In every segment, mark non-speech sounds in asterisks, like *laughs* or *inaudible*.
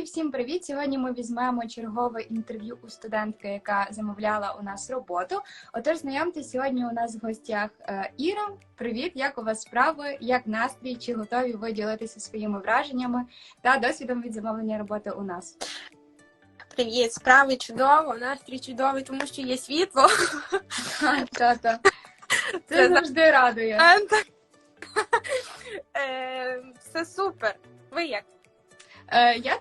Друзі, всім привіт! Сьогодні ми візьмемо чергове інтерв'ю у студентки, яка замовляла у нас роботу. Отож, знайомтесь, сьогодні у нас в гостях е, Іра. Привіт, як у вас справи? Як настрій? Чи готові ви ділитися своїми враженнями та досвідом від замовлення роботи у нас? Привіт, справи чудово, настрій чудовий, тому що є світло. Та-та. Це завжди радує. Так. Е, Все супер. Ви як? Е, Я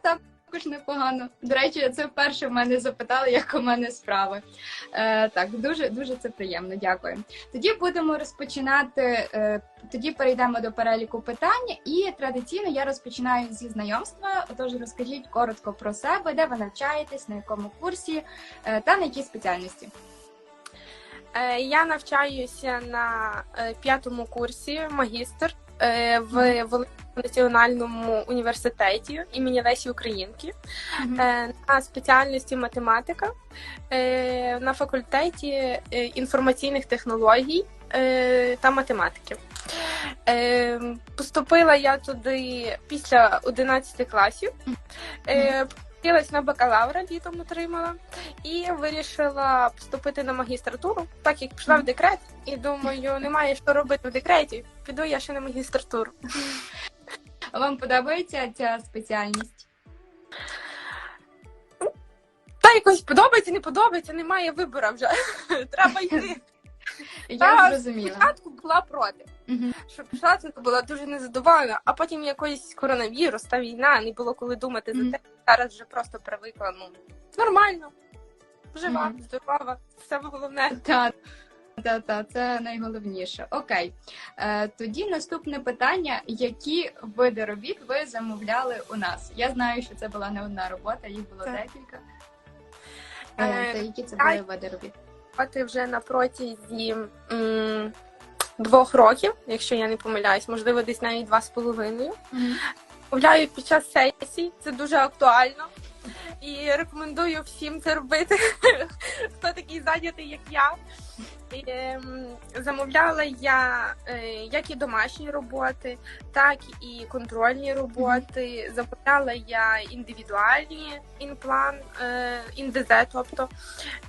також непогано. До речі, це вперше в мене запитали, як у мене справи. Е, так, дуже дуже це приємно. Дякую. Тоді будемо розпочинати. е, тоді перейдемо до переліку питань, і традиційно я розпочинаю зі знайомства. Отож, розкажіть коротко про себе, де ви навчаєтесь, на якому курсі е, та на якій спеціальності. Е, Я навчаюся на е, п'ятому курсі магістр е, в Великому національному університеті імені Лесі Українки е, на спеціальності математика е, на факультеті е, інформаційних технологій та математики. Поступила я туди після 11 класів. Е, Вчилась на бакалавра літом отримала і вирішила поступити на магістратуру, так як пішла в декрет, і думаю, немає що робити в декреті. Піду я ще на магістратуру. *laughs* Вам подобається ця спеціальність? Та якось подобається, не подобається, немає вибору вже. *laughs* Треба йти. Я Та, зрозуміла. Спочатку була проти. Мгм. Що пішла, це була дуже незадоволена, а потім якийсь коронавірус та війна, не було коли думати Мгм. за те. Зараз вже просто привикла. Ну нормально, жива, Мгм. здорова, саме головне. Так, та, та, це найголовніше. Окей. Е, тоді наступне питання: які види робіт ви замовляли у нас? Я знаю, що це була не одна робота, їх було Так. декілька. Е, Е, та які це були види робіт? Працювати вже на протязі м, двох років, якщо я не помиляюсь, можливо, десь навіть два з половиною. Гуляю під час сесій, це дуже актуально. І рекомендую всім це робити, *laughs* хто такий зайнятий, як я. Ем, замовляла я е, як і домашні роботи, так і контрольні роботи. Замовляла я індивідуальні інплан, е, тобто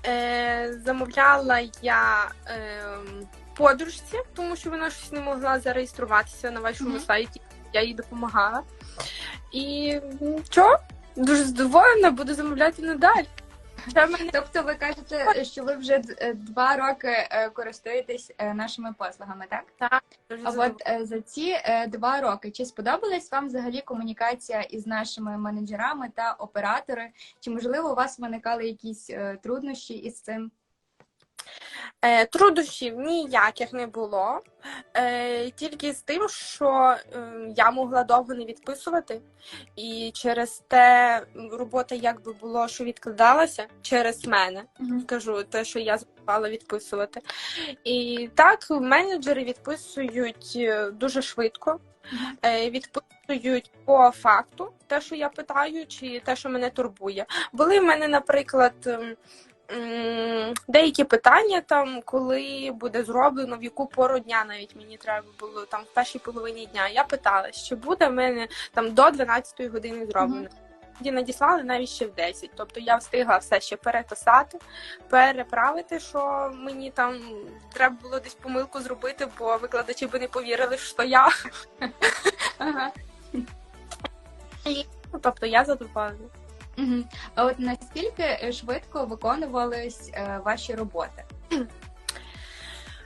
е, замовляла я ем, подружці, тому що вона щось не могла зареєструватися на вашому Мгм. сайті. Я їй допомагала. І що? Дуже задоволена, буду замовляти надалі. Тобто, ви кажете, що ви вже е, два роки е, користуєтесь е, нашими послугами, так? так, А от за ці два роки чи сподобалась вам взагалі комунікація із нашими менеджерами та оператори? Чи можливо у вас виникали якісь труднощі із цим? Е, Труднощів ніяких не було, е, тільки з тим, що е, я могла довго не відписувати, і через те робота якби було, що відкладалася через мене. Кажу, те, що я забувала відписувати. І так, менеджери відписують е, дуже швидко, відписують по факту, те, що я питаю, чи те, що мене турбує. Були в мене, наприклад. Деякі питання там, коли буде зроблено, в яку пору дня навіть мені треба було там в першій половині дня. Я питала, що буде в мене там до 12 години зроблено. Тоді надіслали навіть ще в 10. Тобто я встигла все ще переписати, переправити, що мені там треба було десь помилку зробити, бо викладачі би не повірили, що я. Ага. Ну, тобто я задоволена. Мгм. А от наскільки е, швидко виконувались е, ваші роботи?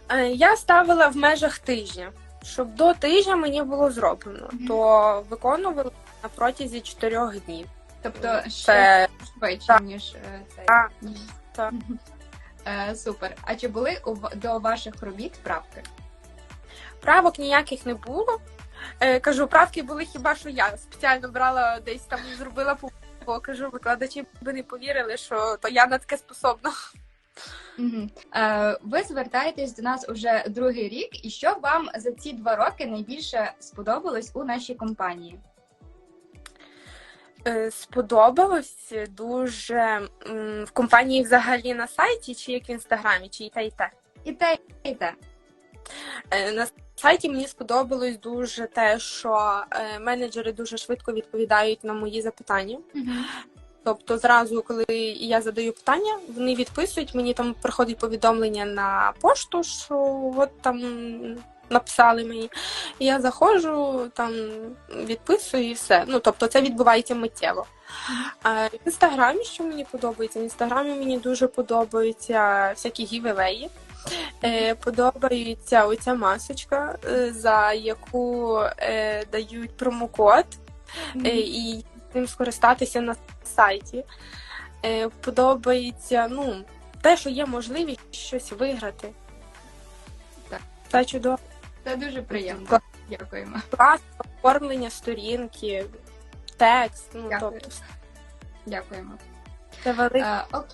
Е, Я ставила в межах тижня, щоб до тижня мені було зроблено, Мгм. то виконували на протязі чотирьох днів. Тобто ще Це швидше, так. ніж е, цей. Так, так. Е, Супер. А чи були до ваших робіт правки? правок ніяких не було. Е, кажу, правки були хіба що я спеціально брала десь там зробила помилку. Бо кажу, викладачі би не повірили, що то я на таке способна. Мгм. Е, Ви звертаєтесь до нас уже другий рік, і що вам за ці два роки найбільше сподобалось у нашій компанії? Е, Сподобалось дуже м, в компанії взагалі на сайті, чи як в інстаграмі, чи і те, і те. І те, і те. Е, На сайті мені сподобалось дуже те, що е, менеджери дуже швидко відповідають на мої запитання. Тобто, зразу, коли я задаю питання, вони відписують. Мені там приходить повідомлення на пошту, що от там написали мені. І я заходжу, там відписую і все. Ну тобто, це відбувається миттєво. А в інстаграмі, що мені подобається? В інстаграмі мені дуже подобаються всякі гівевеї. Е, подобається оця масочка, е, за яку е, дають промокод е, і ним скористатися на сайті. Е, подобається, ну, те, що є можливість щось виграти. Так. Це чудово. Це дуже приємно. Клас. Дякуємо. Клас, оформлення сторінки, текст, ну Дякую. тобто Дякуємо. це велике. Е, ок.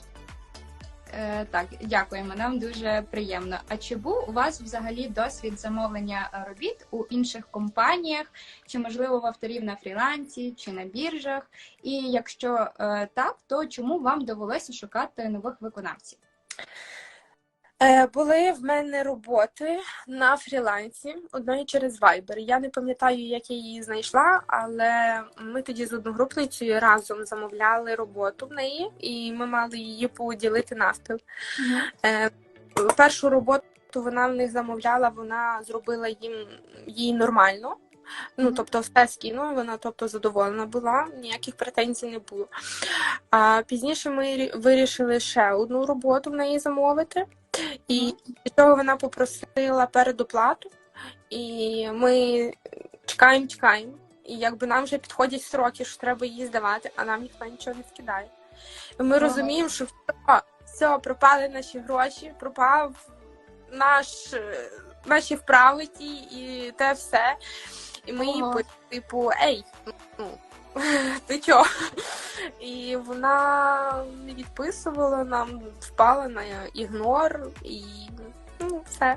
Е, так, дякуємо. Нам дуже приємно. А чи був у вас взагалі досвід замовлення е, робіт у інших компаніях, чи можливо в авторів на фрілансі, чи на біржах? І якщо е, так, то чому вам довелося шукати нових виконавців? Е, були в мене роботи на фрілансі, одної через Viber. Я не пам'ятаю, як я її знайшла, але ми тоді з одногрупницею разом замовляли роботу в неї, і ми мали її поділити навпіл. Е, першу роботу вона в них замовляла, вона зробила їм їй нормально. Ну, тобто, все скинула, вона тобто задоволена була, ніяких претензій не було. А пізніше ми вирішили ще одну роботу в неї замовити. І того вона попросила передоплату, і ми чекаємо, чекаємо. І якби нам вже підходять сроки, що треба її здавати, а нам ніхто нічого не скидає. І ми Ага. розуміємо, що все, все, пропали наші гроші, пропав наш, наші вправи ті і те все. І ми їй Ага. пи- типу, ей, ну, *laughs* ти чо? І вона не відписувала нам, впала на ігнор і ну, все.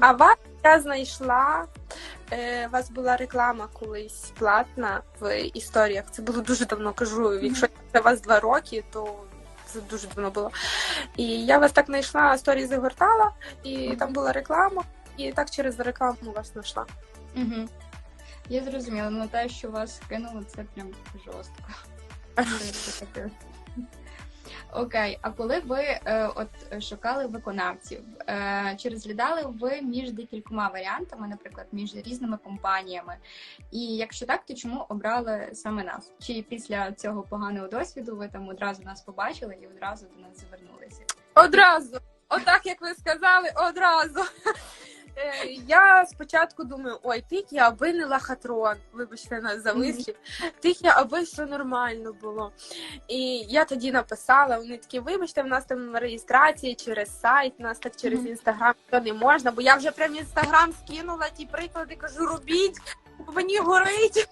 А вас я знайшла. е, У вас була реклама колись платна в історіях. Це було дуже давно кажу. Якщо це у вас два роки, то це дуже давно було. І я вас так знайшла, сторі загортала, і там була реклама, і так через рекламу вас знайшла. Угу. Я зрозуміла, ну те, що вас кинуло, це прям жорстко. Окей, а коли ви е, от шукали виконавців, е, чи розглядали ви між декількома варіантами, наприклад, між різними компаніями? І якщо так, то чому обрали саме нас? Чи після цього поганого досвіду ви там одразу нас побачили і одразу до нас звернулися? Одразу, отак як ви сказали, одразу. Я спочатку думаю, ой, тільки аби не лахатрон, вибачте нас за вислів, я, аби все нормально було. І я тоді написала, вони такі, вибачте, в нас там реєстрація через сайт, в нас так через інстаграм то не можна, бо я вже прям інстаграм скинула ті приклади, кажу, робіть, мені горить.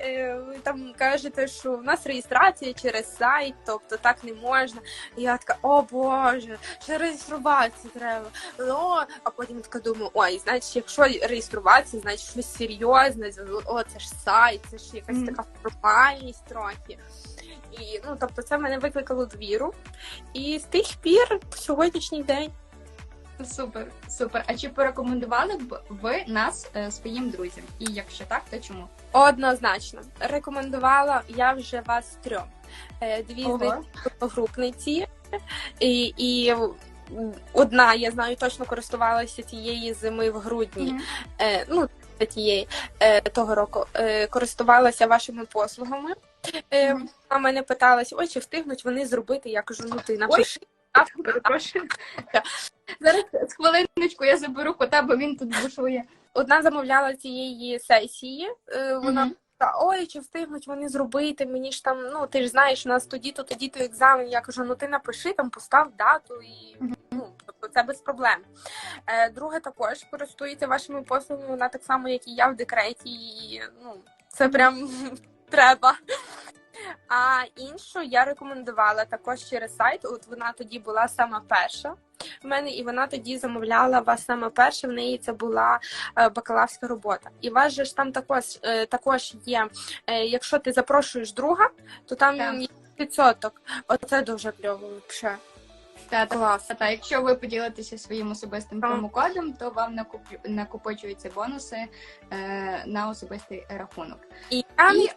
Е, Ви там кажете, що в нас реєстрація через сайт, тобто так не можна. І я така, о Боже, ще реєструватися треба. Ну, а потім така думаю, ой, значить, якщо реєструватися, значить щось серйозне, о, це ж сайт, це ж якась Мгм. така формальність трохи. І ну, тобто, це мене викликало довіру. І з тих пір по сьогоднішній день. Супер, супер. А чи порекомендували б ви нас е, своїм друзям? І якщо так, то чому? Однозначно рекомендувала я вже вас трьом. Е, Дві з Ого. них одногрупниці, і, і одна, я знаю, точно користувалася тієї зими в грудні. Мгм. Е, ну, тієї е, того року е, користувалася вашими послугами. Е, Мгм. Вона мене питалась, ой, чи встигнуть вони зробити? Я кажу, ну ти напиши. Перепрошую. Зараз з хвилиночку я заберу кота, бо він тут бушує. Одна замовляла цієї сесії. е, Вона Мгм. Та ой, чи встигнуть вони зробити? Мені ж там, ну ти ж знаєш, у нас тоді-то, тоді-то екзамен. Я кажу, ну ти напиши там, постав дату і ну тобто це без проблем. Е, друге також користується вашими послугами. Вона так само, як і я в декреті, і ну це прям *laughs* треба. А іншу я рекомендувала також через сайт. От вона тоді була сама перша в мене, і вона тоді замовляла вас саме перша. В неї це була е, бакалаврська робота. І у вас же ж там також, е, також є, е, якщо ти запрошуєш друга, то там є відсоток. Оце дуже кльово взагалі. Та, Клас. та, та, якщо ви поділитеся своїм особистим промокодом, то вам накоплю, накопичуються бонуси е, на особистий рахунок. І я І,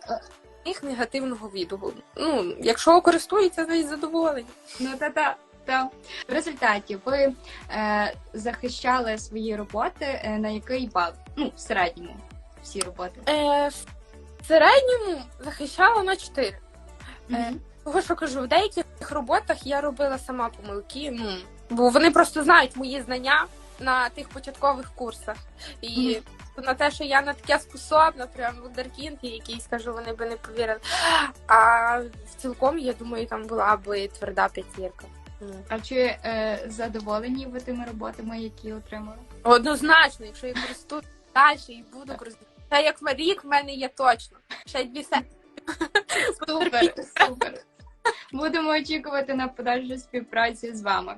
їх негативного відгуку. Ну, якщо користуються, то й задоволені. ну та та. Та в результаті ви е, захищали свої роботи е, на який бал? Ну, в середньому всі роботи. Е, в середньому захищала на 4. Мгм. Того, що кажу, в деяких роботах я робила сама помилки, ну, бо вони просто знають мої знання на тих початкових курсах. І на те, що я на таке способна, прям вундеркінг якийсь, кажу, вони би не повірили. А в цілком, я думаю, там була би тверда п'ятірка. Ну, А чи е, задоволені ви тими роботами, які отримали? Однозначно, якщо я користуюсь далі і буду користуватися. Та як рік в мене є точно. Ще дві се. *laughs* Супер, супер. Будемо очікувати на подальшу співпрацю з вами.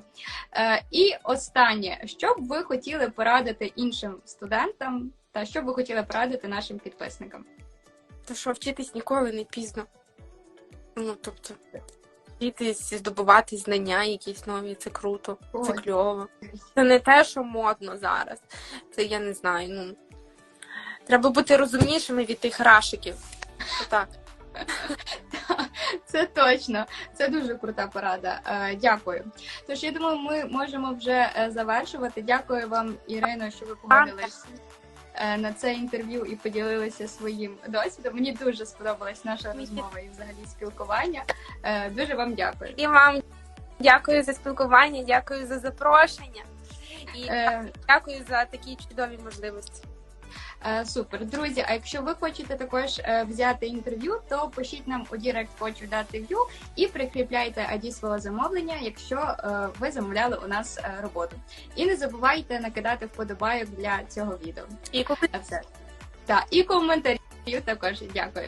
Е, і останнє, що б ви хотіли порадити іншим студентам, та що б ви хотіли порадити нашим підписникам? То що вчитись ніколи не пізно. Ну, тобто, вчитись, здобувати знання якісь нові, це круто, це Ой. кльово. Це не те, що модно зараз. Це я не знаю. Ну треба бути розумнішими від тих рашиків. Отак. *laughs* Це точно, це дуже крута порада. Е, дякую. Тож я думаю, ми можемо вже е, завершувати. Дякую вам, Ірино, що ви погодились на це інтерв'ю і поділилися своїм досвідом. Мені дуже сподобалась наша розмова і взагалі спілкування. Е, Дуже вам дякую. І вам дякую за спілкування, дякую за запрошення. І Е, дякую за такі чудові можливості. Е, Супер, друзі. А якщо ви хочете також е, взяти інтерв'ю, то пишіть нам у Дірект хочу дати в'ю і прикріпляйте ID свого замовлення, якщо е, ви замовляли у нас роботу. І не забувайте накидати вподобайок для цього відео. І купити все. Так, і коментарі також дякую.